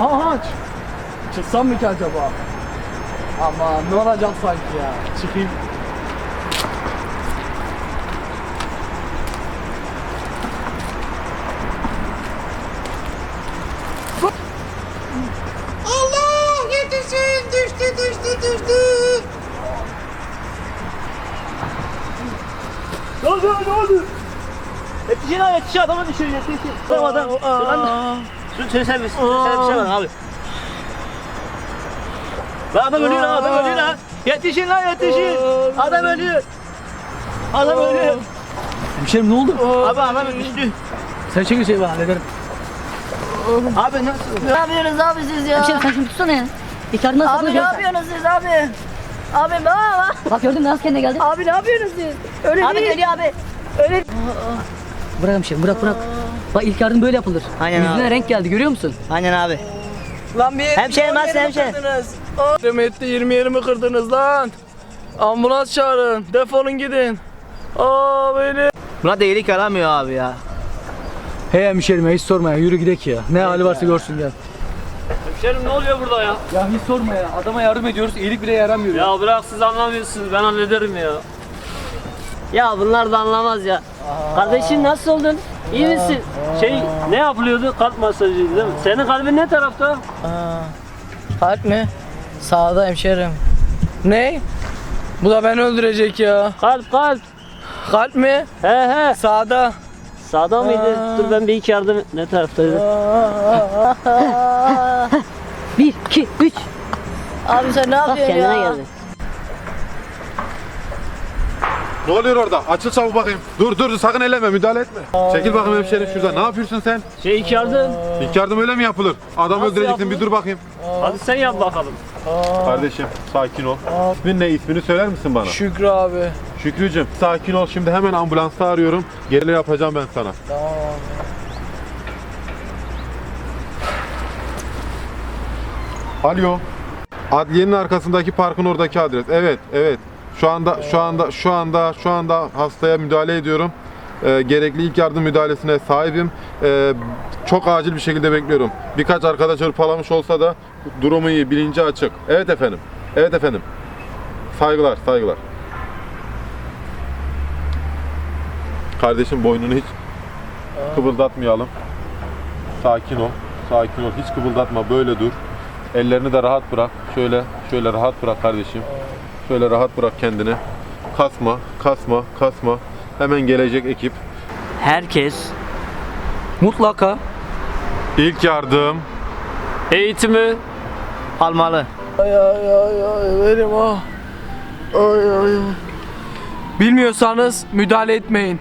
Aha aç. Çıksam mı ki acaba? Ama ne olacak sanki ya? Çıkayım. Allah yetişin düştü düştü düştü. Ne oldu ne oldu? Yetişin abi yetişin adama düşüyor yetişin. Adam adam. Servis. Seni bir şey var abi. Lan adam ölüyor lan adam ölüyor lan. Yetişin lan yetişin. Adam ölüyor. Adam ölüyor. Hemşerim ne oldu? Abi adam düştü. Sen çekil şey ben hallederim. Abi nasıl? Ne yapıyorsunuz abi siz ya? Hemşerim sen şunu tutsana ya. Yardım nasıl Abi ne yapıyorsunuz siz abi? Abi baba. Bak gördün mü nasıl kendine geldi? Abi ne yapıyorsunuz siz? Öyle Abi değil. geliyor abi. Öyle Bırak hemşerim bırak bırak. Bak ilk yardım böyle yapılır. Aynen Yüzüne abi. renk geldi görüyor musun? Aynen abi. Lan bir Hemşerim, nasıl hemşerim? Demet'te 20 yerimi kırdınız lan. Ambulans çağırın. Defolun gidin. Aa beni. Buna deyilik yaramıyor abi ya. Hey hemşerim hiç sorma ya yürü gidek ya. Ne hali varsa görsün gel. Hemşerim ne oluyor burada ya? Ya hiç sorma ya. Adama yardım ediyoruz. iyilik bile yaramıyor. Ya. Ya bırak siz anlamıyorsunuz ben hallederim ya. Ya bunlar da anlamaz ya. Kardeşim nasıl oldun? İyi misin? Şey ne yapılıyordu? Kalp masajı değil mi? Senin kalbin ne tarafta? Kalp mi? Sağda hemşerim. Ne? Bu da beni öldürecek ya. Kalp kalp. Kalp mi? He he. Sağda. Sağda mıydı? Dur ben bir iki yardım ne taraftaydı? Bir, iki, üç. Abi sen ne Bak yapıyorsun kendine ya? geldi. Ne oluyor orada? Açıl çabuk bakayım. Dur dur sakın elleme müdahale etme. Çekil bakayım hemşerim şurada. Ne yapıyorsun sen? Şey iki yardım. İlk yardım öyle mi yapılır? Adam Nasıl öldüreceksin bir yapılır? dur bakayım. Hadi sen yap bakalım. Kardeşim sakin ol. İsmin ne? İsmini söyler misin bana? Şükrü abi. Şükrücüm sakin ol. Şimdi hemen ambulansı arıyorum. Gerini yapacağım ben sana. Alo. Adliyenin arkasındaki parkın oradaki adres. Evet, evet. Şu anda şu anda şu anda şu anda hastaya müdahale ediyorum. Ee, gerekli ilk yardım müdahalesine sahibim. Ee, çok acil bir şekilde bekliyorum. Birkaç arkadaş hırpalamış olsa da durumu iyi, bilinci açık. Evet efendim. Evet efendim. Saygılar, saygılar. Kardeşim boynunu hiç kıpırdatmayalım. Sakin ol. Sakin ol. Hiç kıpırdatma. Böyle dur. Ellerini de rahat bırak. Şöyle, şöyle rahat bırak kardeşim. Şöyle rahat bırak kendini. Kasma, kasma, kasma. Hemen gelecek ekip. Herkes Mutlaka. İlk yardım. Eğitimi almalı. Ay ay ay ay benim ah. Ay ay. Bilmiyorsanız müdahale etmeyin.